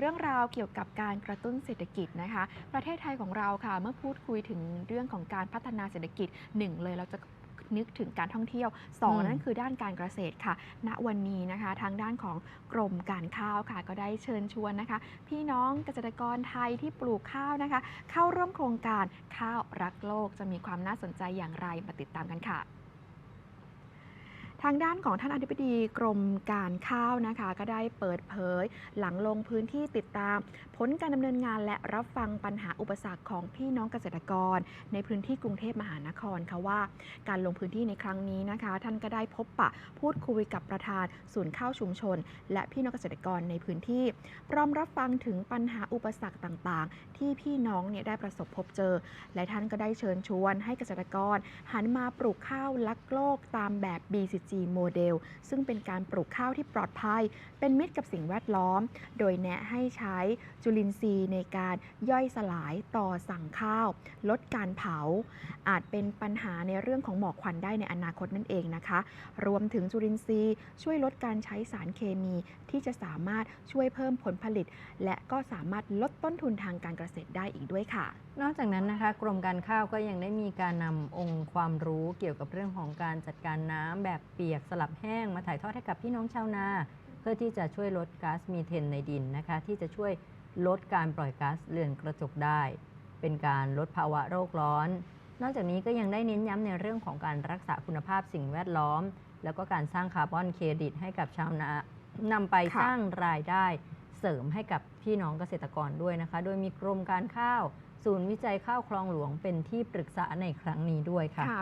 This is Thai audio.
เรื่องราวเกี่ยวกับการกระตุ้นเศรษฐกิจนะคะ ประเทศไทยของเราค่ะ เมื่อพูดคุยถึงเรื่องของการพัฒนาเศรษฐกิจหนึ่งเลยเราจะนึกถึงการท่องเที่ยวสองอืมนั่นคือด้านการเกษตรค่ะ ณ วันนี้นะคะ ทางด้านของกรมการข้าวค่ะ ก็ได้เชิญชวนนะคะ พี่น้องเกษตรกรไทยที่ปลูกข้าวนะคะ เข้าร่วมโครงการข้าวรักโลกจะมีความน่าสนใจอย่างไรมาติดตามกันค่ะ ทางด้านของท่านอธิบดีกรมการข้าวนะคะ ก็ได้เปิดเผย หลังลงพื้นที่ติดตาม ผลการดำเนินงานและรับฟังปัญหาอุปสรรคของพี่น้องเกษตรกร ในพื้นที่กรุงเทพมหานครค่ะว่า การลงพื้นที่ในครั้งนี้นะคะ ท่านก็ได้พบปะพูดคุยกับประธานศูนย์ข้าวชุมชน และพี่น้องเกษตรกรในพื้นที่ พร้อมรับฟังถึงปัญหาอุปสรรคต่างๆ ที่พี่น้องเนี่ยได้ประสบพบเจอ และท่านก็ได้เชิญชวน ให้เกษตรกร หันมาปลูกข้าวลักโลกตามแบบ B40 G Model ซึ่งเป็นการปลูกข้าวที่ปลอดภัย เป็นมิตรกับสิ่งแวดล้อม โดยแนะให้ใช้จุลินทรีย์ในการย่อยสลายต่อสั่งข้าว ลดการเผา อาจเป็นปัญหาในเรื่องของหมอกควันได้ในอนาคตนั่นเองนะคะ รวมถึงจุลินทรีย์ช่วยลดการใช้สารเคมี ที่จะสามารถช่วยเพิ่มผลผลิต และก็สามารถลดต้นทุนทางการเกษตรได้อีกด้วยค่ะ นอกจากนั้นนะคะกรมการข้าวก็ยังได้มีการนำองค์ความรู้เกี่ยวกับเรื่องของการจัดการน้ำแบบเปียกสลับแห้งมาถ่ายทอดให้กับพี่น้องชาวนา เพื่อที่จะช่วยลดก๊าซมีเทนในดินนะคะ ที่จะช่วยลดการปล่อยก๊าซเรือนกระจกได้ เป็นการลดภาวะโลกร้อน นอกจากนี้ก็ยังได้เน้นย้ำในเรื่องของการรักษาคุณภาพสิ่งแวดล้อม แล้วก็การสร้างคาร์บอนเครดิตให้กับชาวนานำไปสร้างรายได้ เสริมให้กับพี่น้องเกษตรกรด้วยนะคะ โดยมีกรมการข้าว ศูนย์วิจัยข้าวคลองหลวงเป็นที่ปรึกษาในครั้งนี้ด้วยค่ะค่ะ